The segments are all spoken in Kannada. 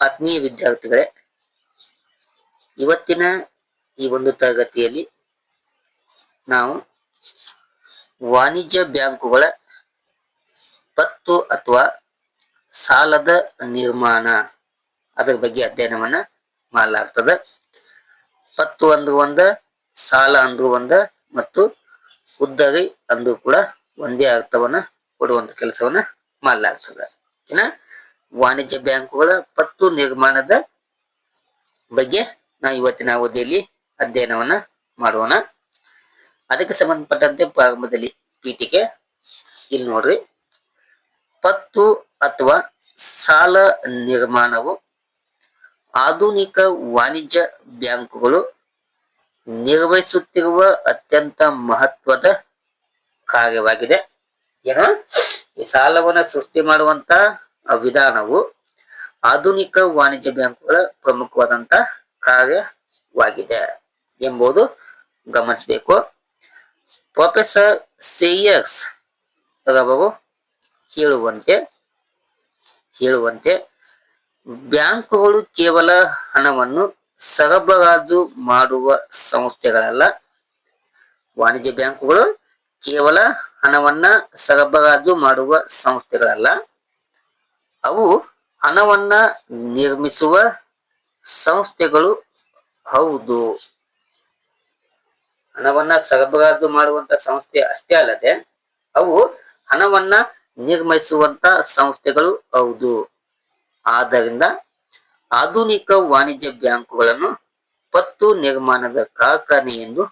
ಆತ್ಮೀಯ ವಿದ್ಯಾರ್ಥಿಗಳೇ, ಇವತ್ತಿನ ಈ ಒಂದು ತರಗತಿಯಲ್ಲಿ ನಾವು ವಾಣಿಜ್ಯ ಬ್ಯಾಂಕುಗಳ ಪತ್ತು ಅಥವಾ ಸಾಲದ ನಿರ್ಮಾಣ ಅದರ ಬಗ್ಗೆ ಅಧ್ಯಯನವನ್ನ ಮಾಡಲಾಗ್ತದ. ಪತ್ತು ಅಂದು ಒಂದ, ಸಾಲ ಅಂದು ಒಂದ ಮತ್ತು ಉದ್ದರಿ ಅಂದ್ರೂ ಕೂಡ ಒಂದೇ ಅರ್ಥವನ್ನ ಕೊಡುವಂತ ಕೆಲಸವನ್ನ ಮಾಡಲಾಗ್ತದ. ಏನ? ವಾಣಿಜ್ಯ ಬ್ಯಾಂಕುಗಳ ಪತ್ತು ನಿರ್ಮಾಣದ ಬಗ್ಗೆ ನಾವು ಇವತ್ತಿನ ಅವಧಿಯಲ್ಲಿ ಅಧ್ಯಯನವನ್ನ ಮಾಡೋಣ. ಅದಕ್ಕೆ ಸಂಬಂಧಪಟ್ಟಂತೆ ಪ್ರಾರಂಭದಲ್ಲಿ ಪೀಠಿಕೆ. ಇಲ್ಲಿ ನೋಡ್ರಿ. ಪತ್ತು ಅಥವಾ ಸಾಲ ನಿರ್ಮಾಣವು ಆಧುನಿಕ ವಾಣಿಜ್ಯ ಬ್ಯಾಂಕುಗಳು ನಿರ್ವಹಿಸುತ್ತಿರುವ ಅತ್ಯಂತ ಮಹತ್ವದ ಕಾರ್ಯವಾಗಿದೆ. ಏನೋ ಈ ಸಾಲವನ್ನ ಸೃಷ್ಟಿ ಮಾಡುವಂತ ವಿಧಾನವು ಆಧುನಿಕ ವಾಣಿಜ್ಯ ಬ್ಯಾಂಕುಗಳ ಪ್ರಮುಖವಾದಂತ ಕಾರ್ಯವಾಗಿದೆ ಎಂಬುದು ಗಮನಿಸಬೇಕು. ಪ್ರೊಫೆಸರ್ ಸೇಯರ್ಸ್ ರವರು ಹೇಳುವಂತೆ ಹೇಳುವಂತೆ ಬ್ಯಾಂಕುಗಳು ಕೇವಲ ಹಣವನ್ನು ಸರಬರಾಜು ಮಾಡುವ ಸಂಸ್ಥೆಗಳಲ್ಲ. ವಾಣಿಜ್ಯ ಬ್ಯಾಂಕುಗಳು ಕೇವಲ ಹಣವನ್ನ ಸರಬರಾಜು ಮಾಡುವ ಸಂಸ್ಥೆಗಳಲ್ಲ. ಅವು ಹಣವನ್ನ ನಿರ್ಮಿಸುವ ಸಂಸ್ಥೆಗಳು ಹೌದು. ಹಣವನ್ನ ಸರಬರಾಜು ಮಾಡುವಂತ ಸಂಸ್ಥೆ ಅಷ್ಟೇ ಅಲ್ಲದೆ ಅವು ಹಣವನ್ನ ನಿರ್ಮಿಸುವಂತ ಸಂಸ್ಥೆಗಳು ಹೌದು. ಆದ್ದರಿಂದ ಆಧುನಿಕ ವಾಣಿಜ್ಯ ಬ್ಯಾಂಕುಗಳನ್ನು ಪತ್ತು ನಿರ್ಮಾಣದ ಕಾರ್ಖಾನೆ ಎಂದು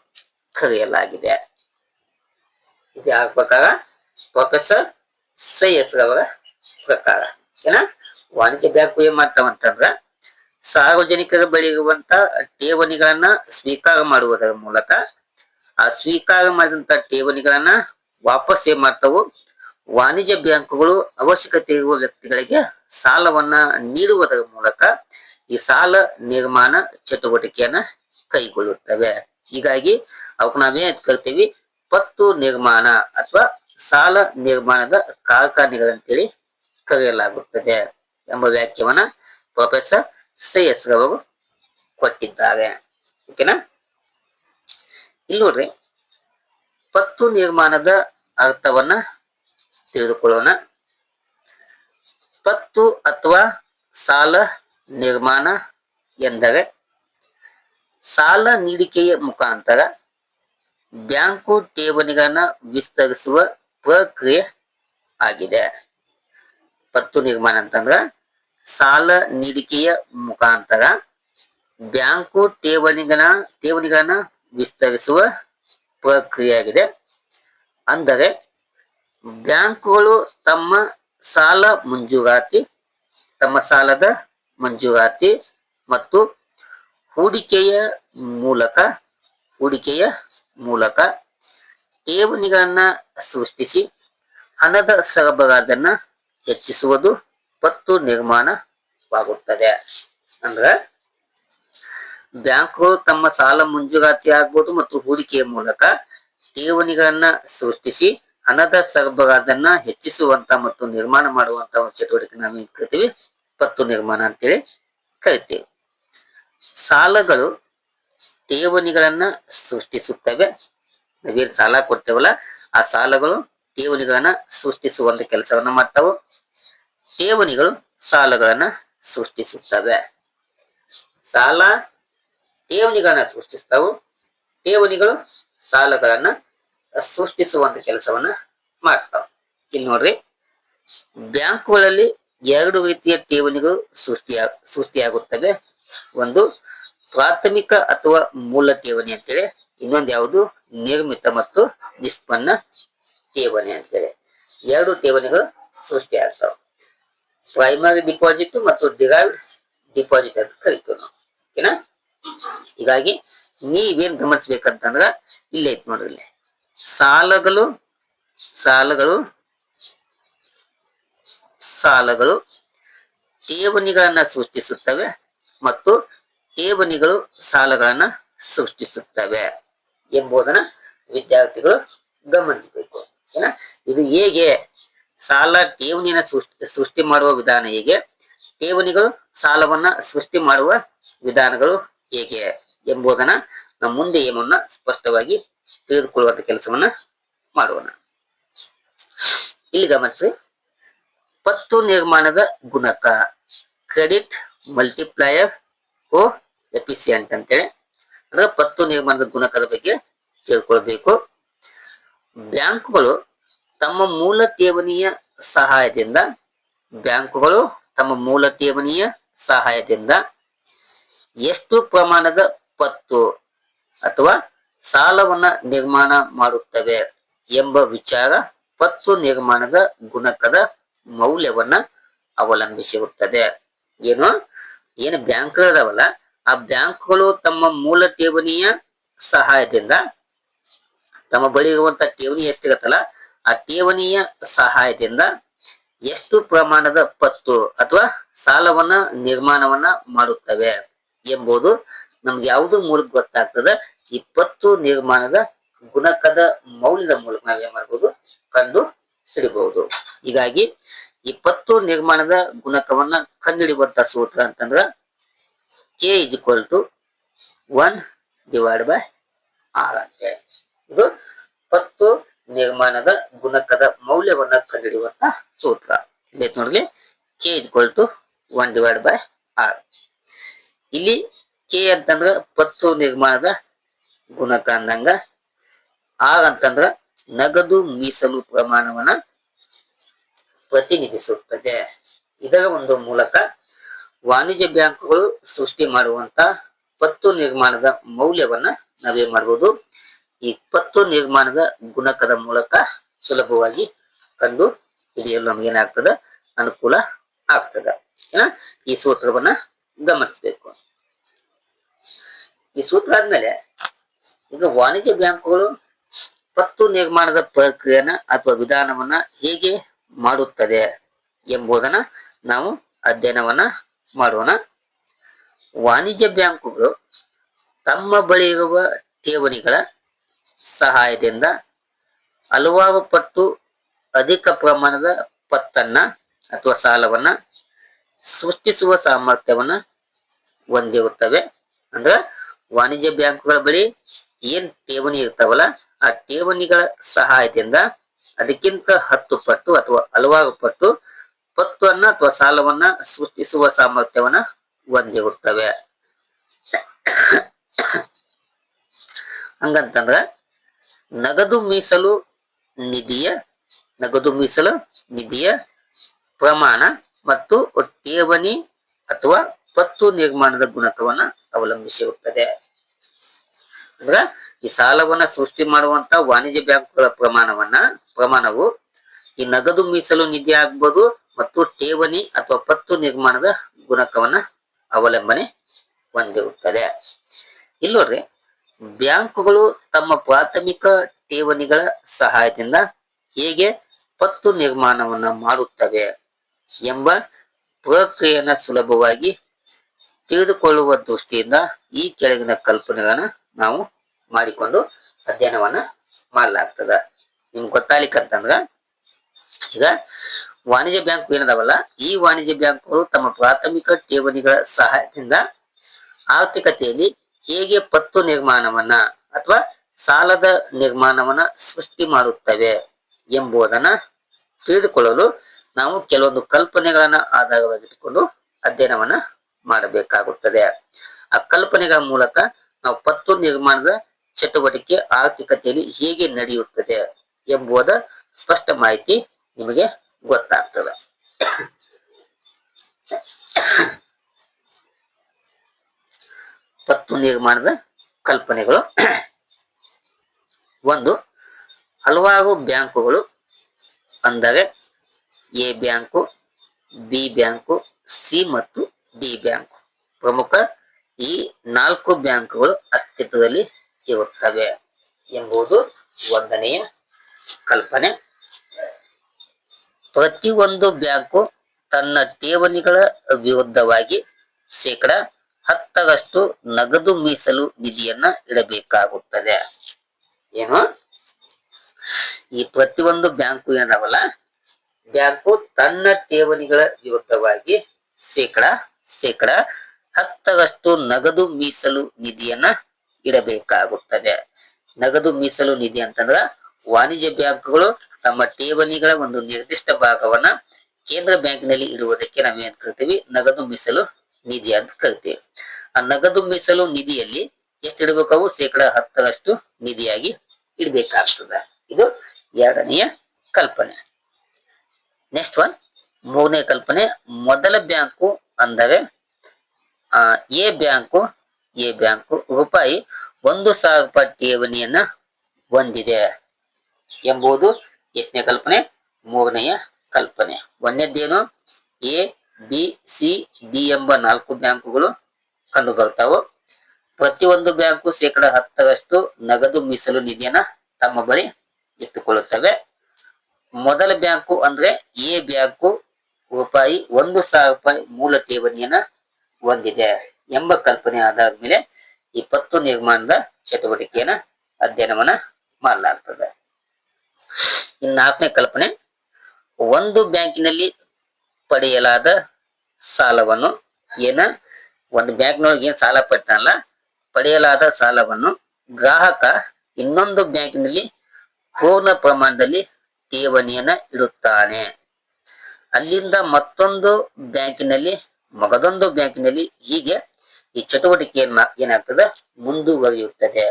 ಕರೆಯಲಾಗಿದೆ. ಇದು ಯಾರ ಪ್ರಕಾರ ಪ್ರೊಫೆಸರ್ ಸೈಯಸ್ ರವರ ಪ್ರಕಾರ. ಏನ ವಾಣಿಜ್ಯ ಬ್ಯಾಂಕು ಏನ್ ಮಾಡ್ತಾವಂತಂದ್ರ ಸಾರ್ವಜನಿಕರ ಬಳಿ ಇರುವಂತ ಠೇವಣಿಗಳನ್ನ ಸ್ವೀಕಾರ ಮಾಡುವುದರ ಮೂಲಕ ಆ ಸ್ವೀಕಾರ ಮಾಡಿದಂತ ಠೇವಣಿಗಳನ್ನ ವಾಪಸ್ ಏನ್ ಮಾಡ್ತಾವು ವಾಣಿಜ್ಯ ಬ್ಯಾಂಕುಗಳು ಅವಶ್ಯಕತೆ ಇರುವ ವ್ಯಕ್ತಿಗಳಿಗೆ ಸಾಲವನ್ನ ನೀಡುವುದರ ಮೂಲಕ ಈ ಸಾಲ ನಿರ್ಮಾಣ ಚಟುವಟಿಕೆಯನ್ನ ಕೈಗೊಳ್ಳುತ್ತವೆ. ಹೀಗಾಗಿ ಅವಕ್ಕೆ ನಾವೇನ್ ಕರಿತೀವಿ? ಪತ್ತು ನಿರ್ಮಾಣ ಅಥವಾ ಸಾಲ ನಿರ್ಮಾಣದ ಕಾರ್ಖಾನೆಗಳಂತೇಳಿ ಕರೆಯಲಾಗುತ್ತದೆ ಎಂಬ ವ್ಯಾಖ್ಯವನ್ನ ಪ್ರೊಫೆಸರ್ ಶ್ರೇಯಸ್ ರವರು ಕೊಟ್ಟಿದ್ದಾರೆ. ಓಕೆನಾ ಇಲ್ಲಿ ನೋಡ್ರಿ, ಪತ್ತು ನಿರ್ಮಾಣದ ಅರ್ಥವನ್ನ ತಿಳಿದುಕೊಳ್ಳೋಣ. ಪತ್ತು ಅಥವಾ ಸಾಲ ನಿರ್ಮಾಣ ಎಂದರೆ ಸಾಲ ನೀಡಿಕೆಯ ಮುಖಾಂತರ ಬ್ಯಾಂಕು ಠೇವಣಿಗಳನ್ನ ವಿಸ್ತರಿಸುವ ಪ್ರಕ್ರಿಯೆ ಆಗಿದೆ. ಪತ್ತು ನಿರ್ಮಾಣ ಅಂತಂದ್ರ ಸಾಲ ನೀಡಿಕೆಯ ಮುಖಾಂತರ ಬ್ಯಾಂಕು ಠೇವಣಿಗಳ ಠೇವಣಿಗಳನ್ನ ವಿಸ್ತರಿಸುವ ಪ್ರಕ್ರಿಯೆ ಆಗಿದೆ ಅಂದರೆ ಬ್ಯಾಂಕುಗಳು ತಮ್ಮ ಸಾಲ ಮಂಜೂರಾತಿ, ತಮ್ಮ ಸಾಲದ ಮಂಜೂರಾತಿ ಮತ್ತು ಹೂಡಿಕೆಯ ಮೂಲಕ ಹೂಡಿಕೆಯ ಮೂಲಕ ಠೇವಣಿಗಳನ್ನ ಸೃಷ್ಟಿಸಿ ಹಣದ ಸರಬರಾಜನ್ನ ಹೆಚ್ಚಿಸುವುದು ಪತ್ತು ನಿರ್ಮಾಣವಾಗುತ್ತದೆ. ಅಂದ್ರ ಬ್ಯಾಂಕ್ಗಳು ತಮ್ಮ ಸಾಲ ಮಂಜೂರಾತಿ ಆಗ್ಬೋದು ಮತ್ತು ಹೂಡಿಕೆಯ ಮೂಲಕ ಠೇವಣಿಗಳನ್ನ ಸೃಷ್ಟಿಸಿ ಹಣದ ಸರಬರಾಜನ್ನ ಹೆಚ್ಚಿಸುವಂತ ಮತ್ತು ನಿರ್ಮಾಣ ಮಾಡುವಂತ ಒಂದು ಚಟುವಟಿಕೆ ನಾವು ಏನ್ ಕರಿತೀವಿ. ಪತ್ತು ನಿರ್ಮಾಣ ಅಂತೇಳಿ ಕರಿತೀವಿ. ಸಾಲಗಳು ಠೇವಣಿಗಳನ್ನ ಸೃಷ್ಟಿಸುತ್ತವೆ. ನಾವೇನ್ ಸಾಲ ಕೊಡ್ತೇವಲ್ಲ, ಆ ಸಾಲಗಳು ಠೇವಣಿಗಳನ್ನ ಸೃಷ್ಟಿಸುವಂತ ಕೆಲಸವನ್ನ ಮಾಡ್ತಾವು. ಠೇವಣಿಗಳು ಸಾಲಗಳನ್ನ ಸೃಷ್ಟಿಸುತ್ತವೆ. ಸಾಲ ಠೇವಣಿಗಳನ್ನ ಸೃಷ್ಟಿಸ್ತಾವು. ಠೇವಣಿಗಳು ಸಾಲಗಳನ್ನ ಸೃಷ್ಟಿಸುವಂತ ಕೆಲಸವನ್ನ ಮಾಡ್ತಾವ. ಇಲ್ಲಿ ನೋಡ್ರಿ, ಬ್ಯಾಂಕುಗಳಲ್ಲಿ ಎರಡು ರೀತಿಯ ಠೇವಣಿಗಳು ಸೃಷ್ಟಿಯ ಸೃಷ್ಟಿಯಾಗುತ್ತವೆ. ಒಂದು ಪ್ರಾಥಮಿಕ ಅಥವಾ ಮೂಲ ಠೇವಣಿ ಅಂತೇಳಿ, ಇನ್ನೊಂದು ಯಾವುದು ನಿರ್ಮಿತ ಮತ್ತು ನಿಷ್ಪನ್ನ ಠೇವಣಿ ಅಂತೇಳಿ. ಎರಡು ಠೇವಣಿಗಳು ಸೃಷ್ಟಿ ಆಗ್ತಾವ. ಪ್ರೈಮರಿ ಡಿಪಾಸಿಟ್ ಮತ್ತು ಡಿರೈವ್ಡ್ ಡಿಪಾಸಿಟ್ ಅಂತ ಕರಿತೀವಿ ನಾವು. ಓಕೆನಾ? ಹೀಗಾಗಿ ನೀವೇನ್ ಗಮನಿಸ್ಬೇಕಂತಂದ್ರ ಇಲ್ಲೇ ಐತ್ ನೋಡ್ರಿ ಇಲ್ಲಿ. ಸಾಲಗಳು ಸಾಲಗಳು ಸಾಲಗಳು ಠೇವಣಿಗಳನ್ನ ಸೃಷ್ಟಿಸುತ್ತವೆ ಮತ್ತು ಠೇವಣಿಗಳು ಸಾಲಗಳನ್ನ ಸೃಷ್ಟಿಸುತ್ತವೆ ಎಂಬುದನ್ನ ವಿದ್ಯಾರ್ಥಿಗಳು ಗಮನಿಸಬೇಕು. ಇದು ಹೇಗೆ ಸಾಲ ಠೇವಣಿನ ಸೃಷ್ಟಿ ಸೃಷ್ಟಿ ಮಾಡುವ ವಿಧಾನ ಹೇಗೆ? ಠೇವಣಿಗಳು ಸಾಲವನ್ನ ಸೃಷ್ಟಿ ಮಾಡುವ ವಿಧಾನಗಳು ಹೇಗೆ ಎಂಬುದನ್ನ ನಮ್ಮ ಮುಂದೆ ಏನನ್ನ ಸ್ಪಷ್ಟವಾಗಿ ತಿಳಿದುಕೊಳ್ಳುವಂತ ಕೆಲಸವನ್ನ ಮಾಡೋಣ. ಇಲ್ಲಿ ಗಮನಿಸಿ. ಪತ್ತು ನಿರ್ಮಾಣದ ಗುಣಕ, ಕ್ರೆಡಿಟ್ ಮಲ್ಟಿಪ್ಲೈಯರ್ ಓ ಎಫಿಸಿಯಂಟ್ ಅಂತೇಳಿ. ಅಂದ್ರೆ ಪತ್ತು ನಿರ್ಮಾಣದ ಗುಣಕದ ಬಗ್ಗೆ ತಿಳ್ಕೊಳ್ಬೇಕು. ಬ್ಯಾಂಕುಗಳು ತಮ್ಮ ಮೂಲ ಠೇವಣಿಯ ಸಹಾಯದಿಂದ ಬ್ಯಾಂಕುಗಳು ತಮ್ಮ ಮೂಲ ಠೇವಣಿಯ ಸಹಾಯದಿಂದ ಎಷ್ಟು ಪ್ರಮಾಣದ ಪತ್ತು ಅಥವಾ ಸಾಲವನ್ನ ನಿರ್ಮಾಣ ಮಾಡುತ್ತವೆ ಎಂಬ ವಿಚಾರ ಪತ್ತು ನಿರ್ಮಾಣದ ಗುಣಕದ ಮೌಲ್ಯವನ್ನ ಅವಲಂಬಿಸಿರುತ್ತದೆ. ಏನು? ಏನು ಬ್ಯಾಂಕ್ ಅದಾವಲ್ಲ ಆ ಬ್ಯಾಂಕ್ಗಳು ತಮ್ಮ ಮೂಲ ಠೇವಣಿಯ ಸಹಾಯದಿಂದ ತಮ್ಮ ಬಳಿ ಇರುವಂತ ಠೇವಣಿ ಎಷ್ಟಿರುತ್ತಲ್ಲ, ಆ ಠೇವಣಿಯ ಸಹಾಯದಿಂದ ಎಷ್ಟು ಪ್ರಮಾಣದ ಪತ್ತು ಅಥವಾ ಸಾಲವನ್ನ ನಿರ್ಮಾಣವನ್ನ ಮಾಡುತ್ತವೆ ಎಂಬುದು ನಮ್ಗೆ ಯಾವುದು ಮೂಲಕ ಗೊತ್ತಾಗ್ತದ. ಈ ಪತ್ತು ನಿರ್ಮಾಣದ ಗುಣಕದ ಮೌಲ್ಯದ ಮೂಲಕ ನಾವೇನ್ ಮಾಡ್ಬೋದು? ಕಂಡು ಹಿಡಿಬಹುದು ಹೀಗಾಗಿ ಈ ಪತ್ತು ನಿರ್ಮಾಣದ ಗುಣಕವನ್ನ ಕಂಡುಹಿಡಿಯುವಂತ ಸೂತ್ರ ಅಂತಂದ್ರ K is equal to one divide by R ಅಂತೆ ಇದು ಪತ್ತು ನಿರ್ಮಾಣದ ಗುಣಕದ ಮೌಲ್ಯವನ್ನ ಕಂಡುಹಿಡಿಯುವಂತ ಸೂತ್ರ. ಇಲ್ಲಿ ನೋಡ್ಲಿ K equal to one divide by R ಇಲ್ಲಿ ಕೆ ಅಂತಂದ್ರ ಪತ್ತು ನಿರ್ಮಾಣದ ಗುಣಕ ಅಂದಂಗ ಆರ್ ಅಂತಂದ್ರ ನಗದು ಮೀಸಲು ಪ್ರಮಾಣವನ್ನ ಪ್ರತಿನಿಧಿಸುತ್ತದೆ. ಇದರ ಒಂದು ಮೂಲಕ ವಾಣಿಜ್ಯ ಬ್ಯಾಂಕುಗಳು ಸೃಷ್ಟಿ ಮಾಡುವಂತ ಪತ್ತು ನಿರ್ಮಾಣದ ಮೌಲ್ಯವನ್ನ ನಾವೇನ್ ಮಾಡ್ಬೋದು? ಈ ಪತ್ತು ನಿರ್ಮಾಣದ ಗುಣಕದ ಮೂಲಕ ಸುಲಭವಾಗಿ ಕಂಡು ಹಿಡಿಯಲು ನಮಗೇನಾಗ್ತದ? ಅನುಕೂಲ ಆಗ್ತದ. ಈ ಸೂತ್ರವನ್ನ ಗಮನಿಸಬೇಕು. ಈ ಸೂತ್ರ ಆದ್ಮೇಲೆ ಈಗ ವಾಣಿಜ್ಯ ಬ್ಯಾಂಕುಗಳು ಪತ್ತು ನಿರ್ಮಾಣದ ಪ್ರಕ್ರಿಯೆನ ಅಥವಾ ವಿಧಾನವನ್ನ ಹೇಗೆ ಮಾಡುತ್ತದೆ ಎಂಬುದನ್ನ ನಾವು ಅಧ್ಯಯನವನ್ನ ಮಾಡೋಣ. ವಾಣಿಜ್ಯ ಬ್ಯಾಂಕುಗಳು ತಮ್ಮ ಬಳಿ ಇರುವ ಠೇವಣಿಗಳ ಸಹಾಯದಿಂದ ಹಲವಾರು ಪಟ್ಟು ಅಧಿಕ ಪ್ರಮಾಣದ ಪತ್ತನ್ನ ಅಥವಾ ಸಾಲವನ್ನ ಸೃಷ್ಟಿಸುವ ಸಾಮರ್ಥ್ಯವನ್ನ ಹೊಂದಿರುತ್ತವೆ. ಅಂದ್ರೆ ವಾಣಿಜ್ಯ ಬ್ಯಾಂಕುಗಳ ಬಳಿ ಏನ್ ಠೇವಣಿ ಇರ್ತಾವಲ್ಲ, ಆ ಠೇವಣಿಗಳ ಸಹಾಯದಿಂದ ಅದಕ್ಕಿಂತ ಹತ್ತು ಪಟ್ಟು ಅಥವಾ ಹಲವಾರು ಪಟ್ಟು ಪತ್ತನ್ನ ಅಥವಾ ಸಾಲವನ್ನ ಸೃಷ್ಟಿಸುವ ಸಾಮರ್ಥ್ಯವನ್ನ ಹೊಂದಿರುತ್ತವೆ. ಹಂಗಂತಂದ್ರ ನಗದು ಮೀಸಲು ನಿಧಿಯ, ನಗದು ಮೀಸಲು ನಿಧಿಯ ಪ್ರಮಾಣ ಮತ್ತು ಠೇವಣಿ ಅಥವಾ ಪತ್ತು ನಿರ್ಮಾಣದ ಗುಣಕವನ್ನ ಅವಲಂಬಿಸಿರುತ್ತದೆ. ಅಂದ್ರ ಈ ಸಾಲವನ್ನ ಸೃಷ್ಟಿ ಮಾಡುವಂತ ವಾಣಿಜ್ಯ ಬ್ಯಾಂಕುಗಳ ಪ್ರಮಾಣವನ್ನ, ಪ್ರಮಾಣವು ಈ ನಗದು ಮೀಸಲು ನಿಧಿ ಆಗ್ಬೋದು ಮತ್ತು ಠೇವಣಿ ಅಥವಾ ಪತ್ತು ನಿರ್ಮಾಣದ ಗುಣಕವನ್ನ ಅವಲಂಬನೆ ಹೊಂದಿರುತ್ತದೆ. ಇಲ್ಲಿ ನೋಡ್ರಿ ಬ್ಯಾಂಕುಗಳು ತಮ್ಮ ಪ್ರಾಥಮಿಕ ಠೇವಣಿಗಳ ಸಹಾಯದಿಂದ ಹೇಗೆ ಪತ್ತು ನಿರ್ಮಾಣವನ್ನ ಮಾಡುತ್ತವೆ ಎಂಬ ಪ್ರಕ್ರಿಯೆಯನ್ನ ಸುಲಭವಾಗಿ ತಿಳಿದುಕೊಳ್ಳುವ ದೃಷ್ಟಿಯಿಂದ ಈ ಕೆಳಗಿನ ಕಲ್ಪನೆಗಳನ್ನ ನಾವು ಮಾಡಿಕೊಂಡು ಅಧ್ಯಯನವನ್ನ ಮಾಡಲಾಗ್ತದ. ನಿಮ್ಗೆ ಗೊತ್ತಾಗ್ಲಿಕ್ಕಂತಂದ್ರ ಈಗ ವಾಣಿಜ್ಯ ಬ್ಯಾಂಕ್ ಏನದಾವಲ್ಲ, ಈ ವಾಣಿಜ್ಯ ಬ್ಯಾಂಕುಗಳು ತಮ್ಮ ಪ್ರಾಥಮಿಕ ಠೇವಣಿಗಳ ಸಹಾಯದಿಂದ ಆರ್ಥಿಕತೆಯಲ್ಲಿ ಹೇಗೆ ಪತ್ತು ನಿರ್ಮಾಣವನ್ನ ಅಥವಾ ಸಾಲದ ನಿರ್ಮಾಣವನ್ನ ಸೃಷ್ಟಿ ಮಾಡುತ್ತವೆ ಎಂಬುದನ್ನ ತಿಳಿದುಕೊಳ್ಳಲು ನಾವು ಕೆಲವೊಂದು ಕಲ್ಪನೆಗಳನ್ನ ಆಧಾರವಾಗಿಟ್ಟುಕೊಂಡು ಅಧ್ಯಯನವನ್ನ ಮಾಡಬೇಕಾಗುತ್ತದೆ. ಆ ಕಲ್ಪನೆಗಳ ಮೂಲಕ ನಾವು ಪತ್ತು ನಿರ್ಮಾಣದ ಚಟುವಟಿಕೆ ಆರ್ಥಿಕತೆಯಲ್ಲಿ ಹೇಗೆ ನಡೆಯುತ್ತದೆ ಎಂಬುದ ಸ್ಪಷ್ಟ ಮಾಹಿತಿ ನಿಮಗೆ ಗೊತ್ತಾಗ್ತದೆ. ಪತ್ತು ನಿರ್ಮಾಣದ ಕಲ್ಪನೆಗಳು. ಒಂದು, ಹಲವಾರು ಬ್ಯಾಂಕುಗಳು ಅಂದರೆ A bank, B bank, C ಮತ್ತು ಡಿ ಬ್ಯಾಂಕು. ಪ್ರಮುಖ ಈ ನಾಲ್ಕು ಬ್ಯಾಂಕುಗಳು ಅಸ್ತಿತ್ವದಲ್ಲಿ ಇರುತ್ತವೆ ಎಂಬುದು ಒಂದನೆಯ ಕಲ್ಪನೆ. ಪ್ರತಿಯೊಂದು ಬ್ಯಾಂಕು ತನ್ನ ಠೇವಣಿಗಳ ವಿರುದ್ಧವಾಗಿ ಶೇಕಡ ಹತ್ತರಷ್ಟು ನಗದು ಮೀಸಲು ನಿಧಿಯನ್ನ ಇಡಬೇಕಾಗುತ್ತದೆ. ಏನು? ಈ ಪ್ರತಿಯೊಂದು ಬ್ಯಾಂಕು ಏನವಲ್ಲ ಬ್ಯಾಂಕು ತನ್ನ ಠೇವಣಿಗಳ ವಿರುದ್ಧವಾಗಿ ಶೇಕಡ ಶೇಕಡ ಹತ್ತರಷ್ಟು ನಗದು ಮೀಸಲು ನಿಧಿಯನ್ನ ಇಡಬೇಕಾಗುತ್ತದೆ. ನಗದು ಮೀಸಲು ನಿಧಿ ಅಂತಂದ್ರ ವಾಣಿಜ್ಯ ಬ್ಯಾಂಕ್ಗಳು ತಮ್ಮ ಠೇವಣಿಗಳ ಒಂದು ನಿರ್ದಿಷ್ಟ ಭಾಗವನ್ನ ಕೇಂದ್ರ ಬ್ಯಾಂಕಿನಲ್ಲಿ ಇಡುವುದಕ್ಕೆ ನಾವೇನ್ ಕರಿತೀವಿ? ನಗದು ಮೀಸಲು ನಿಧಿ ಅಂತ ಕರಿತೀವಿ. ಆ ನಗದು ಮೀಸಲು ನಿಧಿಯಲ್ಲಿ ಎಷ್ಟು ಅವು ಶೇಕಡ ಹತ್ತರಷ್ಟು ನಿಧಿಯಾಗಿ ಇಡಬೇಕಾಗ್ತದ. ಇದು ಎರಡನೆಯ ಕಲ್ಪನೆ. ನೆಕ್ಸ್ಟ್ ಒನ್ ಮೂರನೇ ಕಲ್ಪನೆ ಮೊದಲ ಬ್ಯಾಂಕು ಅಂದರೆ ಆ, ಎ ಬ್ಯಾಂಕು ಎ ಬ್ಯಾಂಕು ರೂಪಾಯಿ ಒಂದು ಸಾವಿರ ರೂಪಾಯಿ ಠೇವಣಿಯನ್ನ ಹೊಂದಿದೆ ಎಂಬುದು ಎಷ್ಟನೇ ಕಲ್ಪನೆ? ಮೂರನೆಯ ಕಲ್ಪನೆ. ಒಂದೇದ್ದೇನು ಎ ಬಿ ಸಿ, ಡಿ ಎಂಬ ನಾಲ್ಕು ಬ್ಯಾಂಕುಗಳು ಕಂಡು ಬರ್ತಾವು ಪ್ರತಿಯೊಂದು ಬ್ಯಾಂಕು ಶೇಕಡ ಹತ್ತರಷ್ಟು ನಗದು ಮೀಸಲು ನಿಧಿಯನ್ನ ತಮ್ಮ ಬಳಿ ಇಟ್ಟುಕೊಳ್ಳುತ್ತವೆ. ಮೊದಲ ಬ್ಯಾಂಕು ಅಂದ್ರೆ ಎ ಬ್ಯಾಂಕು ರೂಪಾಯಿ ಒಂದು ಸಾವಿರ ರೂಪಾಯಿ ಮೂಲ ಠೇವಣಿಯನ್ನ ಹೊಂದಿದೆ ಎಂಬ ಕಲ್ಪನೆ ಆಧಾರದ ಮೇಲೆ ಇಪ್ಪತ್ತು ನಿರ್ಮಾಣದ ಚಟುವಟಿಕೆಯನ್ನ ಅಧ್ಯಯನವನ್ನ ಮಾಡಲಾಗ್ತದೆ. ಇನ್ನು ನಾಲ್ಕನೇ ಕಲ್ಪನೆ, ಒಂದು ಬ್ಯಾಂಕಿನಲ್ಲಿ ಪಡೆಯಲಾದ ಸಾಲವನ್ನು ಏನ ಒಂದು ಬ್ಯಾಂಕ್ನೊಳಗೆ ಏನ್ ಸಾಲ ಪಡ್ತಾನಲ್ಲ ಪಡೆಯಲಾದ ಸಾಲವನ್ನು ಗ್ರಾಹಕ ಇನ್ನೊಂದು ಬ್ಯಾಂಕಿನಲ್ಲಿ ಪೂರ್ಣ ಪ್ರಮಾಣದಲ್ಲಿ ಠೇವಣಿಯನ್ನ ಇಡುತ್ತಾನೆ. ಅಲ್ಲಿಂದ ಮತ್ತೊಂದು ಬ್ಯಾಂಕಿನಲ್ಲಿ ಮಗದೊಂದು ಬ್ಯಾಂಕಿನಲ್ಲಿ ಹೀಗೆ ಈ ಚಟುವಟಿಕೆ ಏನಾಗ್ತದೆ? ಮುಂದುವರಿಯುತ್ತದೆ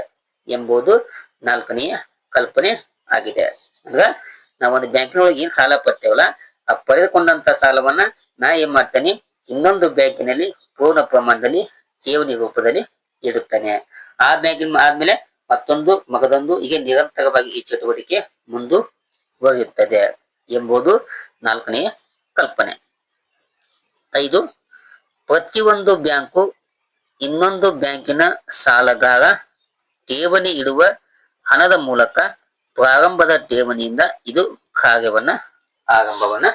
ಎಂಬುದು ನಾಲ್ಕನೆಯ ಕಲ್ಪನೆ ಆಗಿದೆ. ಅಂದ್ರ ನಾವೊಂದು ಬ್ಯಾಂಕಿನೊಳಗೆ ಏನ್ ಸಾಲ ಪಡ್ತೇವಲ್ಲ ಆ ಪಡೆದುಕೊಂಡಂತ ಸಾಲವನ್ನ ನಾ ಏನ್ ಮಾಡ್ತೇನೆ? ಇನ್ನೊಂದು ಬ್ಯಾಂಕಿನಲ್ಲಿ ಪೂರ್ಣ ಪ್ರಮಾಣದಲ್ಲಿ ಠೇವಣಿ ರೂಪದಲ್ಲಿ ಇಡುತ್ತಾನೆ. ಆ ಬ್ಯಾಂಕಿನ ಆದ್ಮೇಲೆ ಮತ್ತೊಂದು ಮಗದೊಂದು ಹೀಗೆ ನಿರಂತರವಾಗಿ ಈ ಚಟುವಟಿಕೆ ಮುಂದುವರಿಯುತ್ತದೆ ಎಂಬುದು ನಾಲ್ಕನೆಯ ಕಲ್ಪನೆ. ಐದು, ಪ್ರತಿಯೊಂದು ಬ್ಯಾಂಕು ಇನ್ನೊಂದು ಬ್ಯಾಂಕಿನ ಸಾಲಗಾರ ಠೇವಣಿ ಇಡುವ ಹಣದ ಮೂಲಕ ಪ್ರಾರಂಭದ ಠೇವಣಿಯಿಂದ ಇದು ಕಾರ್ಯವನ್ನ ಆರಂಭವನ್ನ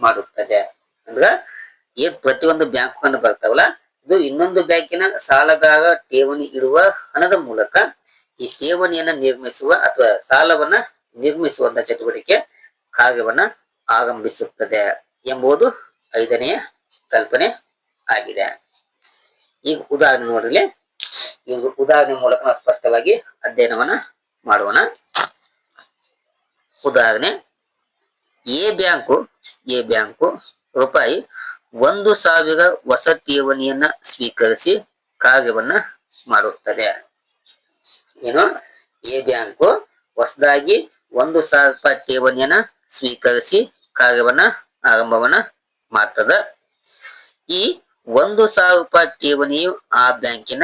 ಮಾಡುತ್ತದೆ. ಅಂದ್ರ ಏನ್ ಪ್ರತಿಯೊಂದು ಬ್ಯಾಂಕ್ ಕಂಡು ಬರ್ತಾವಲ್ಲ, ಇದು ಇನ್ನೊಂದು ಬ್ಯಾಂಕಿನ ಸಾಲಗಾರ ಠೇವಣಿ ಇಡುವ ಹಣದ ಮೂಲಕ ಈ ಠೇವಣಿಯನ್ನ ನಿರ್ಮಿಸುವ ಅಥವಾ ಸಾಲವನ್ನ ನಿರ್ಮಿಸುವಂತ ಚಟುವಟಿಕೆ ಕಾರ್ಯವನ್ನ ಆರಂಭಿಸುತ್ತದೆ ಎಂಬುದು ಐದನೆಯ ಕಲ್ಪನೆ ಆಗಿದೆ. ಈಗ ಉದಾಹರಣೆ ನೋಡ್ರಿ ಈಗ ಉದಾಹರಣೆ ಮೂಲಕ ನಾವು ಸ್ಪಷ್ಟವಾಗಿ ಅಧ್ಯಯನವನ್ನ ಮಾಡೋಣ. ಉದಾಹರಣೆ ಎ ಬ್ಯಾಂಕು ಎ ಬ್ಯಾಂಕು ರೂಪಾಯಿ ಒಂದು ಸಾವಿರ ಹೊಸ ಠೇವಣಿಯನ್ನ ಸ್ವೀಕರಿಸಿ ಕಾರ್ಯವನ್ನ ಮಾಡುತ್ತದೆ. ಏನು? ಎ ಬ್ಯಾಂಕು ಹೊಸದಾಗಿ ಒಂದು ಸಾವಿರ ರೂಪಾಯಿ ಠೇವಣಿಯನ್ನ ಸ್ವೀಕರಿಸಿ ಕಾರ್ಯವನ್ನ ಆರಂಭವನ್ನ ಮಾಡ್ತದ. ಈ ಒಂದು ಸಾವಿರ ರೂಪಾಯಿ ಠೇವಣಿಯು ಆ ಬ್ಯಾಂಕಿನ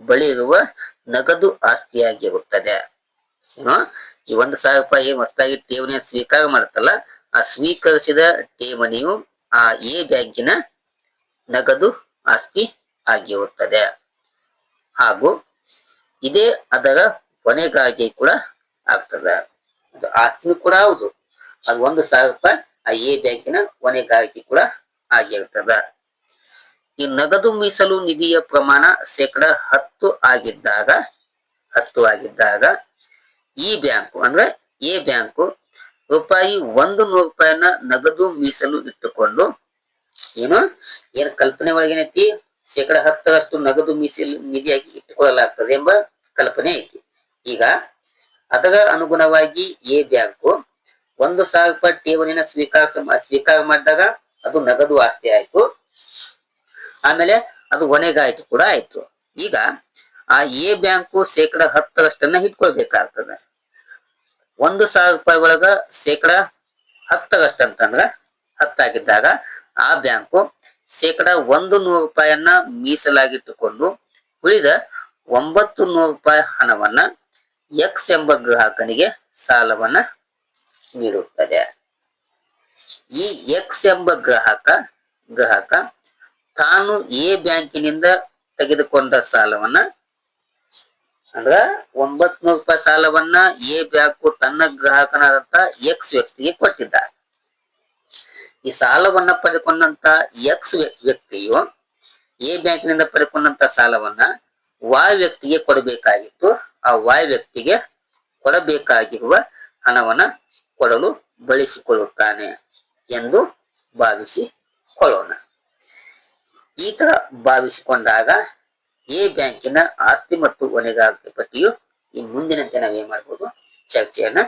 ಬಳಿ ಇರುವ ನಗದು ಆಸ್ತಿಯಾಗಿರುತ್ತದೆ. ಏನು? ಈ ಒಂದು ಸಾವಿರ ರೂಪಾಯಿ ಹೊಸದಾಗಿ ಠೇವಣಿಯ ಸ್ವೀಕಾರ ಮಾಡುತ್ತಲ್ಲ ಆ ಸ್ವೀಕರಿಸಿದ ಠೇವಣಿಯು ಆ ಎ ಬ್ಯಾಂಕಿನ ನಗದು ಆಸ್ತಿ ಆಗಿರುತ್ತದೆ. ಹಾಗೂ ಇದೇ ಅದರ ಕೊನೆಗಾಗಿ ಕೂಡ ಆಗ್ತದೆ. ಅದು ಆಸ್ತಿ ಕೂಡ ಹೌದು. ಅದು ಒಂದು ಸಾವಿರ ರೂಪಾಯಿ ಆ ಎ ಬ್ಯಾಂಕಿನ ಹೊಣೆಗಾರಿಕೆ ಕೂಡ ಆಗಿರ್ತದೆ. ಈ ನಗದು ಮೀಸಲು ನಿಧಿಯ ಪ್ರಮಾಣ ಶೇಕಡ ಹತ್ತು ಆಗಿದ್ದಾಗ ಹತ್ತು ಆಗಿದ್ದಾಗ ಈ ಬ್ಯಾಂಕು ಅಂದ್ರೆ ಎ ಬ್ಯಾಂಕು ರೂಪಾಯಿ ಒಂದು ನೂರು ರೂಪಾಯಿನ ನಗದು ಮೀಸಲು ಇಟ್ಟುಕೊಂಡು, ಏನು? ಏನ್ ಕಲ್ಪನೆ ಒಳಗೇನೈತಿ ಶೇಕಡ ಹತ್ತರಷ್ಟು ನಗದು ಮೀಸಲು ನಿಧಿಯಾಗಿ ಇಟ್ಟುಕೊಳ್ಳಲಾಗ್ತದೆ ಎಂಬ ಕಲ್ಪನೆ ಐತಿ. ಈಗ ಅದರ ಅನುಗುಣವಾಗಿ ಎ ಬ್ಯಾಂಕು ಒಂದು ಸಾವಿರ ರೂಪಾಯಿ ಠೇವಣಿನ ಸ್ವೀಕಾರ ಸ್ವೀಕಾರ ಮಾಡಿದಾಗ ಅದು ನಗದು ಆಸ್ತಿ ಆಯ್ತು. ಆಮೇಲೆ ಅದು ಒಣೆಗಾಯ್ತು ಕೂಡ ಆಯ್ತು. ಈಗ ಆ ಎ ಬ್ಯಾಂಕು ಶೇಕಡ ಹತ್ತರಷ್ಟನ್ನ ಇಟ್ಕೊಳ್ಬೇಕಾಗ್ತದೆ ಒಂದು ಸಾವಿರ ರೂಪಾಯಿ ಒಳಗ ಶೇಕಡ ಹತ್ತರಷ್ಟು ಅಂತಂದ್ರ ಹತ್ತಾಗಿದ್ದಾಗ ಆ ಬ್ಯಾಂಕು ಶೇಕಡ ಒಂದು ನೂರು ರೂಪಾಯಿಯನ್ನ ಮೀಸಲಾಗಿಟ್ಟುಕೊಂಡು ಉಳಿದ ಒಂಬತ್ತು ನೂರು ರೂಪಾಯಿ ಹಣವನ್ನ ಎಕ್ಸ್ ಎಂಬ ಗ್ರಾಹಕನಿಗೆ ಸಾಲವನ್ನ ನೀಡುತ್ತದೆ. ಈ ಎಕ್ಸ್ ಎಂಬ ಗ್ರಾಹಕ ಗ್ರಾಹಕ ತಾನು ಎ ಬ್ಯಾಂಕಿನಿಂದ ತೆಗೆದುಕೊಂಡ ಸಾಲವನ್ನ ಅಂದ್ರ ಒಂಬತ್ನೂರು ರೂಪಾಯಿ ಸಾಲವನ್ನ ಎ ಬ್ಯಾಂಕು ತನ್ನ ಗ್ರಾಹಕನಾದಂತ ಎಕ್ಸ್ ವ್ಯಕ್ತಿಗೆ ಕೊಟ್ಟಿದ್ದ. ಈ ಸಾಲವನ್ನ ಪಡೆದುಕೊಂಡಂತ ಎಕ್ಸ್ ವ್ಯಕ್ತಿಯು ಎ ಬ್ಯಾಂಕಿನಿಂದ ಪಡೆದುಕೊಂಡಂತ ಸಾಲವನ್ನ ವಾಯ್ ವ್ಯಕ್ತಿಗೆ ಕೊಡಬೇಕಾಗಿತ್ತು. ಆ ವಾಯ್ ವ್ಯಕ್ತಿಗೆ ಕೊಡಬೇಕಾಗಿರುವ ಹಣವನ್ನ ಕೊಡಲು ಬಳಸಿಕೊಳ್ಳುತ್ತಾನೆ ಎಂದು ಭಾವಿಸಿಕೊಳ್ಳೋಣ. ಈ ತರ ಭಾವಿಸಿಕೊಂಡಾಗ ಎ ಬ್ಯಾಂಕಿನ ಆಸ್ತಿ ಮತ್ತು ಹೊಣೆಗಾರಿಕೆ ಪಟ್ಟಿಯು ಈ ಮುಂದಿನಂತೆ ನಾವೇನ್ ಮಾಡ್ಬೋದು? ಚರ್ಚೆಯನ್ನ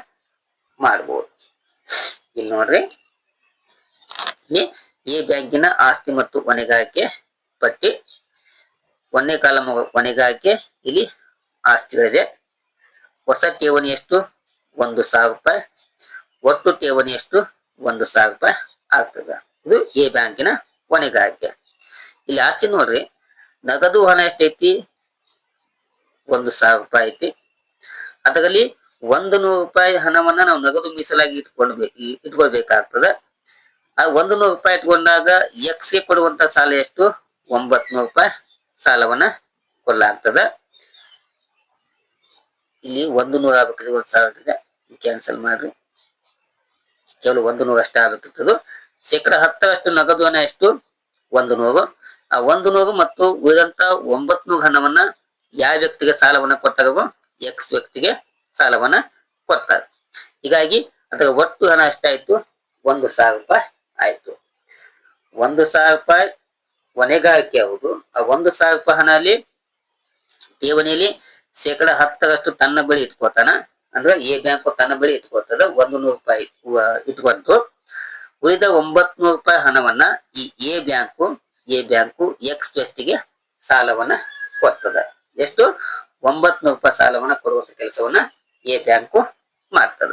ಮಾಡಬಹುದು ಇಲ್ಲಿ ನೋಡ್ರಿ. ಎ ಬ್ಯಾಂಕಿನ ಆಸ್ತಿ ಮತ್ತು ಹೊಣೆಗಾರಿಕೆ ಪಟ್ಟಿ, ಒಂದನೇ ಕಾಲ ಹೊಣೆಗಾರಿಕೆ, ಇಲ್ಲಿ ಆಸ್ತಿಗಳಿದೆ. ಹೊಸ ಠೇವಣಿ ಎಷ್ಟು? ಒಂದು ಸಾವಿರ ರೂಪಾಯಿ. ಒಟ್ಟು ಠೇವಣಿ ಎಷ್ಟು? ಒಂದು ಸಾವಿರ ರೂಪಾಯಿ ಆಗ್ತದೆ. ಇದು ಎ ಬ್ಯಾಂಕಿನ ಹೊಣೆಗಾರಿಕೆ. ಇಲ್ಲಿ ಆಸ್ತಿ ನೋಡ್ರಿ. ನಗದು ಹಣ ಎಷ್ಟೈತಿ? ಒಂದು ಸಾವಿರ ರೂಪಾಯಿ ಐತಿ. ಅದರಲ್ಲಿ ಒಂದು ನೂರು ರೂಪಾಯಿ ಹಣವನ್ನ ನಾವು ನಗದು ಮೀಸಲಾಗಿ ಇಟ್ಕೊಳ್ಬೇಕು ಇಟ್ಕೊಳ್ಬೇಕಾಗ್ತದ. ಆ ಒಂದು ನೂರು ರೂಪಾಯಿ ಇಟ್ಕೊಂಡಾಗ ಎಕ್ಸ್ಗೆ ಕೊಡುವಂತ ಸಾಲ ಎಷ್ಟು? ಒಂಬತ್ ನೂರು ರೂಪಾಯಿ ಸಾಲವನ್ನ ಕೊಡಲಾಗ್ತದ. ಇಲ್ಲಿ ಒಂದು ನೂರ ಆಗ್ಬೇಕ್ರಿ ಒಂದ್ ಸಾವಿರ ಕ್ಯಾನ್ಸಲ್ ಮಾಡ್ರಿ. ಕೇವಲ ಒಂದು ನೂರು ಅಷ್ಟೇ ಆಗ್ಬೇಕಿರ್ತದು ಶೇಕಡ ಹತ್ತರಷ್ಟು ನಗದು ಹಣ ಎಷ್ಟು? ಒಂದು ನೂರು. ಆ ಒಂದು ನೂರು ಮತ್ತು ಉಳಿದಂತ ಒಂಬತ್ ನೂರು ಹಣವನ್ನ ಯಾವ ವ್ಯಕ್ತಿಗೆ ಸಾಲವನ್ನ ಕೊಡ್ತಾರೋ ಎಕ್ಸ್ ವ್ಯಕ್ತಿಗೆ ಸಾಲವನ್ನ ಕೊಡ್ತಾರೆ. ಹೀಗಾಗಿ ಅದರ ಒಟ್ಟು ಹಣ ಎಷ್ಟಾಯ್ತು? ಒಂದು ಸಾವಿರ ರೂಪಾಯಿ ಆಯ್ತು. ಒಂದು ಸಾವಿರ ರೂಪಾಯಿ ಹೊಣೆಗಾರಿಕೆ ಆಗುದು ಆ ಒಂದು ಸಾವಿರ ರೂಪಾಯಿ ಹಣ ಅಲ್ಲಿ ಠೇವಣಿಯಲ್ಲಿ ಶೇಕಡ ಹತ್ತರಷ್ಟು ತನ್ನ ಬಳಿ ಇಟ್ಕೋತಾನ. ಅಂದ್ರೆ ಎ ಬ್ಯಾಂಕ್ ತನ್ನ ಬಳಿ ಇಟ್ಕೋತದ. ಒಂದು ನೂರು ರೂಪಾಯಿ ಇಟ್ಕೊಂತು. ಉಳಿದ ಒಂಬತ್ ನೂರು ರೂಪಾಯಿ ಹಣವನ್ನ ಈ A bank A bank X ವ್ಯಕ್ತಿಗೆ ಸಾಲವನ್ನ ಕೊಡ್ತದ. ಎಷ್ಟು? ಒಂಬತ್ ನೂರು ರೂಪಾಯಿ ಸಾಲವನ್ನ ಕೊಡುವಂತ ಕೆಲಸವನ್ನ ಎ ಬ್ಯಾಂಕು ಮಾಡ್ತದ.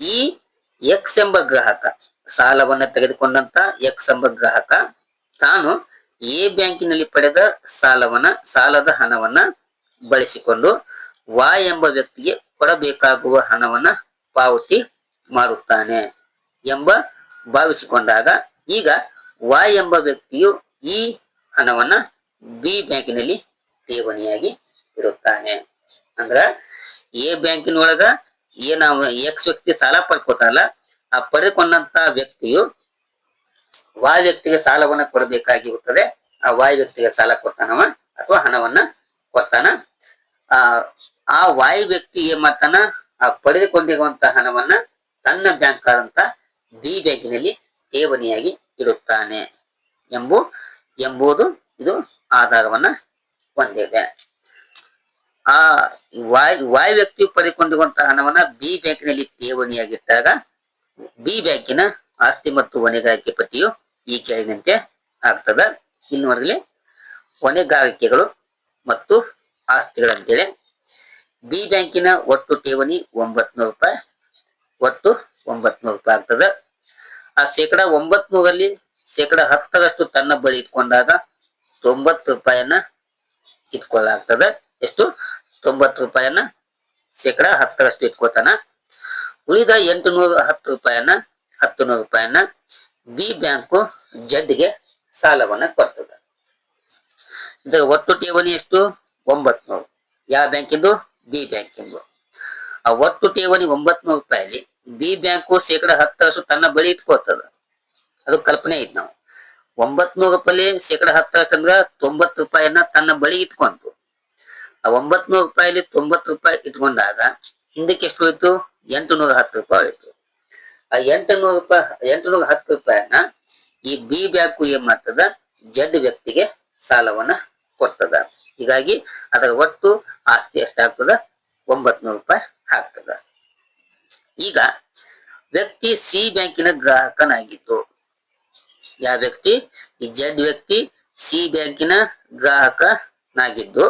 ಈ ಎಕ್ಸ್ ಎಂಬ ಗ್ರಾಹಕ ಸಾಲವನ್ನ ತೆಗೆದುಕೊಂಡಂತ ಎಕ್ಸ್ ಎಂಬ ಗ್ರಾಹಕ ತಾನು ಎ ಬ್ಯಾಂಕಿನಲ್ಲಿ ಪಡೆದ ಸಾಲವನ್ನ, ಸಾಲದ ಹಣವನ್ನ ಬಳಸಿಕೊಂಡು ವಾಯ್ ಎಂಬ ವ್ಯಕ್ತಿಗೆ ಕೊಡಬೇಕಾಗುವ ಹಣವನ್ನ ಪಾವತಿ ಮಾಡುತ್ತಾನೆ ಎಂಬ ಭಾವಿಸಿಕೊಂಡಾಗ ಈಗ ವಾಯ್ ಎಂಬ ವ್ಯಕ್ತಿಯು ಈ ಹಣವನ್ನ ಬಿ ಬ್ಯಾಂಕಿನಲ್ಲಿ ಠೇವಣಿಯಾಗಿ ಇರುತ್ತಾನೆ. ಅಂದ್ರ ಎ ಬ್ಯಾಂಕಿನೊಳಗ ಏನ ಎಕ್ಸ್ ವ್ಯಕ್ತಿ ಸಾಲ ಪಡ್ಕೋತಾರಲ್ಲ, ಆ ಪಡೆದುಕೊಂಡಂತ ವ್ಯಕ್ತಿಯು ವಾಯ್ ವ್ಯಕ್ತಿಗೆ ಸಾಲವನ್ನ ಕೊಡಬೇಕಾಗಿರುತ್ತದೆ. ಆ ವಾಯ್ ವ್ಯಕ್ತಿಗೆ ಸಾಲ ಕೊಡ್ತಾನವ ಅಥವಾ ಹಣವನ್ನ ಕೊಡ್ತಾನ. ಆ ಆ ವಾಯು ವ್ಯಕ್ತಿ ಏನ್ ಮಾಡ್ತಾನ? ಆ ಪಡೆದುಕೊಂಡಿರುವಂತಹ ಹಣವನ್ನ ತನ್ನ ಬ್ಯಾಂಕ್ ಆದಂತ ಬಿ ಬ್ಯಾಂಕಿನಲ್ಲಿ ಠೇವಣಿಯಾಗಿ ಇಡುತ್ತಾನೆ ಎಂಬು, ಎಂಬುದು ಇದು ಆಧಾರವನ್ನ ಹೊಂದಿದೆ. ಆ ವಾಯ್ ವಾಯ್ ವ್ಯಕ್ತಿಯು ಪಡೆದುಕೊಂಡಿರುವಂತಹ ಹಣವನ್ನ ಬಿ ಬ್ಯಾಂಕಿನಲ್ಲಿ ಠೇವಣಿಯಾಗಿಟ್ಟಾಗ ಬಿ ಬ್ಯಾಂಕಿನ ಆಸ್ತಿ ಮತ್ತು ಹೊಣೆಗಾರಿಕೆ ಪಟ್ಟಿಯು ಈ ಕೆಳಗಿನಂತೆ ಆಗ್ತದ. ಇಲ್ಲಿ ಹೊಣೆಗಾರಿಕೆಗಳು ಮತ್ತು ಆಸ್ತಿಗಳಂತೇಳಿ ಬಿ ಬ್ಯಾಂಕಿನ ಒಟ್ಟು ಠೇವಣಿ ಒಂಬತ್ನೂರು ರೂಪಾಯಿ, ಒಟ್ಟು ಒಂಬತ್ನೂರು ರೂಪಾಯಿ ಆಗ್ತದ. ಆ ಶೇಕಡ ಒಂಬತ್ ಮೂರಲ್ಲಿ ಶೇಕಡ ಹತ್ತರಷ್ಟು ತನ್ನ ಬಳಿ ಇಟ್ಕೊಂಡಾಗ ತೊಂಬತ್ತು ರೂಪಾಯಿಯನ್ನ ಇಟ್ಕೊಳ್ಳಾಗ್ತದೆ ಎಷ್ಟು? ತೊಂಬತ್ತು ರೂಪಾಯಿಯನ್ನ ಶೇಕಡ ಹತ್ತರಷ್ಟು ಇಟ್ಕೋತಾನ. ಉಳಿದ ಎಂಟು ನೂರ ಹತ್ತು ರೂಪಾಯಿಯನ್ನ ಹತ್ತು ನೂರು ರೂಪಾಯಿಯನ್ನ ಬಿ ಬ್ಯಾಂಕು ಜಡ್ಗೆ ಸಾಲವನ್ನ ಕೊಡ್ತದ. ಇದರ ಒಟ್ಟು ಠೇವಣಿ ಎಷ್ಟು? ಒಂಬತ್ ನೂರು ಯಾವ ಬ್ಯಾಂಕಿಂದು? ಬಿ ಬ್ಯಾಂಕಿಂದು. ಆ ಒಟ್ಟು ಠೇವಣಿ ಒಂಬತ್ನೂರು ರೂಪಾಯಿ ಬಿ ಬ್ಯಾಂಕು ಶೇಕಡ ಹತ್ತರಷ್ಟು ತನ್ನ ಬಳಿ ಇಟ್ಕೋತದ ಅದು ಕಲ್ಪನೆ ಐತಿ ನಾವು. ಒಂಬತ್ನೂರು ರೂಪಾಯಿ ಶೇಕಡ ಹತ್ತರಷ್ಟು ಅಂದ್ರ ತೊಂಬತ್ತು ರೂಪಾಯಿಯನ್ನ ತನ್ನ ಬಳಿ ಇಟ್ಕೊಂತು. ಆ ಒಂಬತ್ ನೂರು ರೂಪಾಯಿಲಿ ತೊಂಬತ್ತು ರೂಪಾಯಿ ಇಟ್ಕೊಂಡಾಗ ಹಿಂದಕ್ಕೆ ಎಷ್ಟು ಉಳಿತು ಎಂಟು ನೂರ ಹತ್ತು ರೂಪಾಯಿ ಉಳಿತು ಆ ಎಂಟು ನೂರು ರೂಪಾಯಿ ಎಂಟು ನೂರ ಹತ್ತು ರೂಪಾಯಿಯನ್ನ ಈ ಬಿ ಬ್ಯಾಂಕು ಏನ್ ಮಾಡ್ತದ? ಜಡ್ ವ್ಯಕ್ತಿಗೆ ಸಾಲವನ್ನ ಕೊಡ್ತದ. ಹೀಗಾಗಿ ಅದರ ಒಟ್ಟು ಆಸ್ತಿ ಎಷ್ಟಾಗ್ತದ? ಒಂಬತ್ ನೂರು ರೂಪಾಯಿ ಆಗ್ತದ. ಈಗ ವ್ಯಕ್ತಿ ಸಿ ಬ್ಯಾಂಕಿನ ಗ್ರಾಹಕನಾಗಿದ್ದು ಯಾವ ವ್ಯಕ್ತಿ? ಈ ಜಡ್ ವ್ಯಕ್ತಿ ಸಿ ಬ್ಯಾಂಕಿನ ಗ್ರಾಹಕನಾಗಿದ್ದು,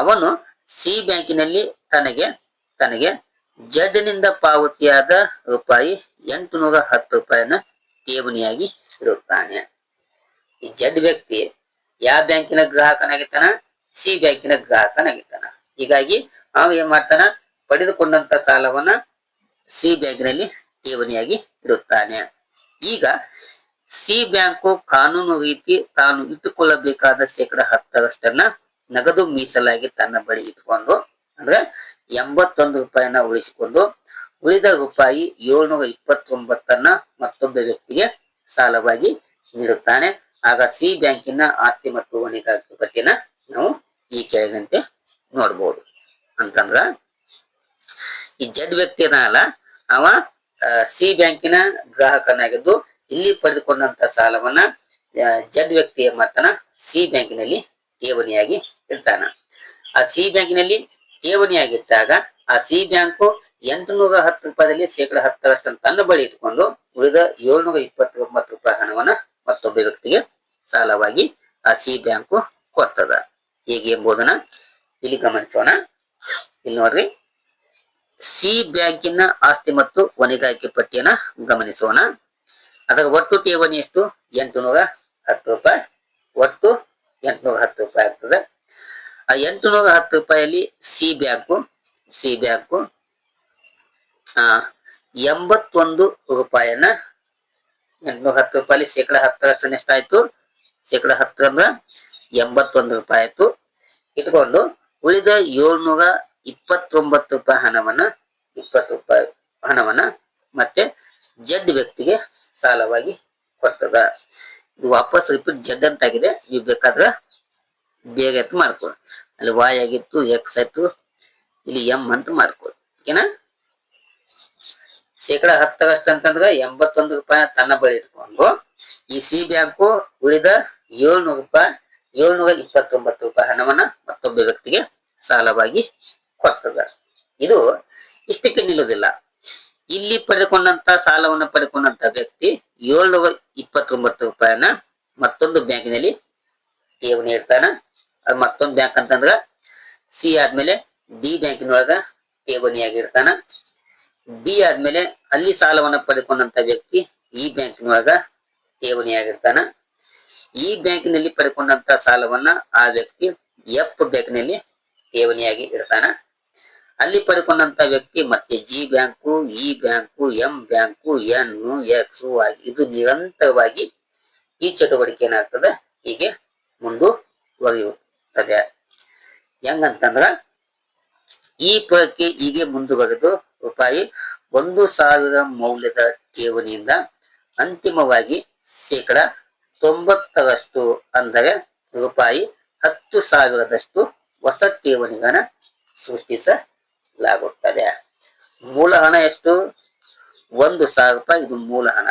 ಅವನು ಸಿ ಬ್ಯಾಂಕಿನಲ್ಲಿ ತನಗೆ ತನಗೆ ಜಡ್ನಿಂದ ಪಾವತಿಯಾದ ರೂಪಾಯಿ ಎಂಟು ನೂರ ಹತ್ತು ರೂಪಾಯಿನ ಠೇವಣಿಯಾಗಿ ಇರುತ್ತಾನೆ. ಈ ಜಡ್ ವ್ಯಕ್ತಿ ಯಾವ ಬ್ಯಾಂಕಿನ ಗ್ರಾಹಕನಾಗಿರ್ತಾನ ಸಿ ಬ್ಯಾಂಕಿನ ಗ್ರಾಹಕನಾಗಿರ್ತಾನ ಹೀಗಾಗಿ ಅವ ಏನ್ ಮಾಡ್ತಾನ? ಪಡೆದುಕೊಂಡಂತ ಸಾಲವನ್ನ ಸಿ ಬ್ಯಾಂಕಿನಲ್ಲಿ ಠೇವಣಿಯಾಗಿ ಇರುತ್ತಾನೆ ಈಗ ಸಿ ಬ್ಯಾಂಕು ಕಾನೂನು ರೀತಿ ತಾನು ಇಟ್ಟುಕೊಳ್ಳಬೇಕಾದ ಶೇಕಡ ಹತ್ತರಷ್ಟನ್ನ ನಗದು ಮೀಸಲಾಗಿ ತನ್ನ ಬಳಿ ಇಟ್ಕೊಂಡು, ಅಂದ್ರೆ ಎಂಬತ್ತೊಂದು ರೂಪಾಯಿನ ಉಳಿಸಿಕೊಂಡು, ಉಳಿದ ರೂಪಾಯಿ ಏಳ್ನೂರ ಇಪ್ಪತ್ತೊಂಬತ್ತನ್ನ ಮತ್ತೊಬ್ಬ ವ್ಯಕ್ತಿಗೆ ಸಾಲವಾಗಿ ನೀಡುತ್ತಾನೆ. ಆಗ ಸಿ ಬ್ಯಾಂಕಿನ ಆಸ್ತಿ ಮತ್ತು ಹೊಣೆಗಾರಿಕೆ ಬಗ್ಗೆನ ನಾವು ಈ ಕೆಳಗಂತೆ ನೋಡ್ಬೋದು. ಅಂತಂದ್ರ ಈ ಜಡ್ ವ್ಯಕ್ತಿ ಅಲ್ಲ, ಅವ ಸಿ ಬ್ಯಾಂಕಿನ ಗ್ರಾಹಕನಾಗಿದ್ದು, ಇಲ್ಲಿ ಪಡೆದುಕೊಂಡಂತ ಸಾಲವನ್ನ ಜಡ್ ವ್ಯಕ್ತಿಯ ಏನ್ ಮಾಡ್ತಾನ ಸಿ ಬ್ಯಾಂಕಿನಲ್ಲಿ ಠೇವಣಿಯಾಗಿ ಇರ್ತಾನ ಆ ಸಿ ಬ್ಯಾಂಕಿನಲ್ಲಿ ಠೇವಣಿಯಾಗಿದ್ದಾಗ, ಆ ಸಿ ಬ್ಯಾಂಕು ಎಂಟುನೂರ ಹತ್ತು ರೂಪಾಯಿದಲ್ಲಿ ಶೇಕಡ ಹತ್ತರಷ್ಟು ತನ್ನ ಬಳಿ ಇಟ್ಕೊಂಡು ಉಳಿದ ಏಳ್ನೂರ ಇಪ್ಪತ್ತೊಂಬತ್ತು ರೂಪಾಯಿ ಹಣವನ್ನ ಮತ್ತೊಬ್ಬ ವ್ಯಕ್ತಿಗೆ ಸಾಲವಾಗಿ ಆ ಸಿ ಬ್ಯಾಂಕು ಕೊಡ್ತದ. ಹೇಗೆ ಎಂಬುದನ್ನ ಇಲ್ಲಿ ಗಮನಿಸೋಣ. ಇಲ್ಲಿ ನೋಡ್ರಿ. ಸಿ ಬ್ಯಾಂಕಿನ ಆಸ್ತಿ ಮತ್ತು ಹೊಣೆಗಾರಿಕೆ ಪಟ್ಟಿಯನ್ನ ಗಮನಿಸೋಣ. ಅದರ ಒಟ್ಟು ಠೇವಣಿ ಎಷ್ಟು? ಎಂಟುನೂರ ಹತ್ತು ರೂಪಾಯಿ. ಒಟ್ಟು ಎಂಟುನೂರ ಹತ್ತು ರೂಪಾಯಿ ಆಗ್ತದೆ. ಆ ಎಂಟುನೂರ ಹತ್ತು ರೂಪಾಯಿಯಲ್ಲಿ ಸಿ ಬ್ಯಾಂಕು ಸಿ ಬ್ಯಾಂಕು ಆ, ಎಂಬತ್ತೊಂದು ರೂಪಾಯಿಯನ್ನ ಎಂಟುನೂರ ಹತ್ತು ರೂಪಾಯಿ ಶೇಕಡ ಹತ್ತರಷ್ಟು ಎಷ್ಟಾಯ್ತು ಶೇಕಡ ಹತ್ತರ ಎಂಬತ್ತೊಂದು ರೂಪಾಯಿ ಆಯ್ತು. ಇಟ್ಕೊಂಡು ಉಳಿದ ಏಳ್ನೂರ ಇಪ್ಪತ್ತೊಂಬತ್ತು ರೂಪಾಯಿ ಹಣವನ್ನ ಇಪ್ಪತ್ತು ರೂಪಾಯಿ ಹಣವನ್ನ ಮತ್ತೆ ಜಡ್ ವ್ಯಕ್ತಿಗೆ ಸಾಲವಾಗಿ ಕೊಡ್ತದ. ಇದು ವಾಪಸ್ ರಿಪೀಟ್ ಜಡ್ ಅಂತ ಆಗಿದೆ ನೀವು ಬೇಕಾದ್ರೆ ಬೇಗ ಎತ್ತು ಮಾಡ್ಕೊಳ್ಳಿ. ಅಲ್ಲಿ ವಾಯ್ ಆಗಿತ್ತು ಎಕ್ಸ್ ಆಯ್ತು, ಇಲ್ಲಿ ಎಂ ಅಂತ ಮಾಡ್ಕೊಳ್ಳಿ. ಓಕೆನಾ? ಶೇಕಡ ಹತ್ತರಷ್ಟು ಅಂತಂದ್ರೆ ಎಂಬತ್ತೊಂದು ರೂಪಾಯಿ ತನ್ನ ಬಳಿ ಇಟ್ಕೊಂಡು, ಈ ಸಿ ಬ್ಯಾಂಕು ಉಳಿದ ಏಳ್ನೂರು ರೂಪಾಯಿ, ಏಳ್ನೂರ ಇಪ್ಪತ್ತೊಂಬತ್ತು ರೂಪಾಯಿ ಹಣವನ್ನ ಮತ್ತೊಬ್ಬ ವ್ಯಕ್ತಿಗೆ ಸಾಲವಾಗಿ ಕೊಡ್ತದ. ಇದು ಇಷ್ಟಕ್ಕೆ ನಿಲ್ಲುವುದಿಲ್ಲ. ಇಲ್ಲಿ ಪಡೆದುಕೊಂಡಂತ ಸಾಲವನ್ನು ಪಡೆದುಕೊಂಡಂತ ವ್ಯಕ್ತಿ ಏಳ್ನೂರ ಇಪ್ಪತ್ತೊಂಬತ್ತು ರೂಪಾಯಿನ ಮತ್ತೊಂದು ಬ್ಯಾಂಕಿನಲ್ಲಿ ಠೇವಣಿ ಇಡ್ತಾನ. ಅದು ಮತ್ತೊಂದು ಬ್ಯಾಂಕ್ ಅಂತಂದ್ರ ಸಿ ಆದ್ಮೇಲೆ ಡಿ ಬ್ಯಾಂಕಿನೊಳಗ ಠೇವಣಿಯಾಗಿರ್ತಾನ. ಡಿ ಆದ್ಮೇಲೆ ಅಲ್ಲಿ ಸಾಲವನ್ನ ಪಡೆದುಕೊಂಡಂತ ವ್ಯಕ್ತಿ ಈ ಬ್ಯಾಂಕಿನೊಳಗ ಠೇವಣಿಯಾಗಿರ್ತಾನ. ಈ ಬ್ಯಾಂಕಿನಲ್ಲಿ ಪಡೆದುಕೊಂಡಂತ ಸಾಲವನ್ನ ಆ ವ್ಯಕ್ತಿ ಎಫ್ ಬ್ಯಾಂಕಿನಲ್ಲಿ ಠೇವಣಿಯಾಗಿ ಇಡ್ತಾನ. ಅಲ್ಲಿ ಪಡ್ಕೊಂಡಂತ ವ್ಯಕ್ತಿ ಮತ್ತೆ G bank, E bank, M bank, N, X ಇದು ನಿರಂತರವಾಗಿ ಈ ಚಟುವಟಿಕೆ ಏನಾಗ್ತದೆ ಹೀಗೆ ಮುಂದುವರಿಯುತ್ತದೆ ಹೆಂಗಂತಂದ್ರ ಈ ಪ್ರಕ್ರಿಯೆ ಹೀಗೆ ಮುಂದುವರೆದು ರೂಪಾಯಿ ಒಂದು ಸಾವಿರ ಮೌಲ್ಯದ ಠೇವಣಿಯಿಂದ ಅಂತಿಮವಾಗಿ ಶೇಕಡ ತೊಂಬತ್ತರಷ್ಟು ಅಂದರೆ ರೂಪಾಯಿ ಹತ್ತು ಸಾವಿರದಷ್ಟು ಹೊಸ ಠೇವಣಿಗಳನ್ನ ಸೃಷ್ಟಿಸಲಾಗುತ್ತದೆ ಮೂಲ ಹಣ ಎಷ್ಟು? ಒಂದು ಸಾವಿರ ರೂಪಾಯಿ. ಇದು ಮೂಲ ಹಣ.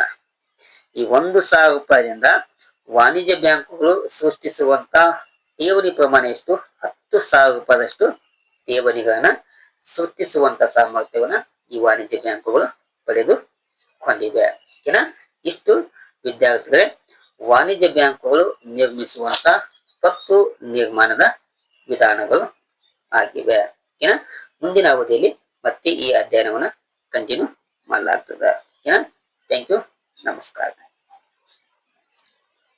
ಈ ಒಂದು ಸಾವಿರ ರೂಪಾಯಿಯಿಂದ ವಾಣಿಜ್ಯ ಬ್ಯಾಂಕುಗಳು ಸೃಷ್ಟಿಸುವಂತ ಠೇವಣಿ ಪ್ರಮಾಣ ಎಷ್ಟು? ಹತ್ತು ಸಾವಿರ ರೂಪಾಯಿದಷ್ಟು ಠೇವಣಿಗಳನ್ನ ಸೃಷ್ಟಿಸುವಂತ ಸಾಮರ್ಥ್ಯವನ್ನ ಈ ವಾಣಿಜ್ಯ ಬ್ಯಾಂಕುಗಳು ಪಡೆದುಕೊಂಡಿವೆ ಓಕೆನಾ? ಇಷ್ಟು ವಿದ್ಯಾರ್ಥಿಗಳೇ, ವಾಣಿಜ್ಯ ಬ್ಯಾಂಕುಗಳು ನಿರ್ಮಿಸುವಂತ ಪತ್ತು ನಿರ್ಮಾಣದ ವಿಧಾನಗಳು ಆಗಿವೆ. ಓಕೆನಾ ಮುಂದಿನ ಅವಧಿಯಲ್ಲಿ ಮತ್ತೆ ಈ ಅಧ್ಯಯನವನ್ನ ಕಂಟಿನ್ಯೂ ಮಾಡಲಾಗ್ತದೆ. ಏನ? ಥ್ಯಾಂಕ್ ಯು ನಮಸ್ಕಾರ.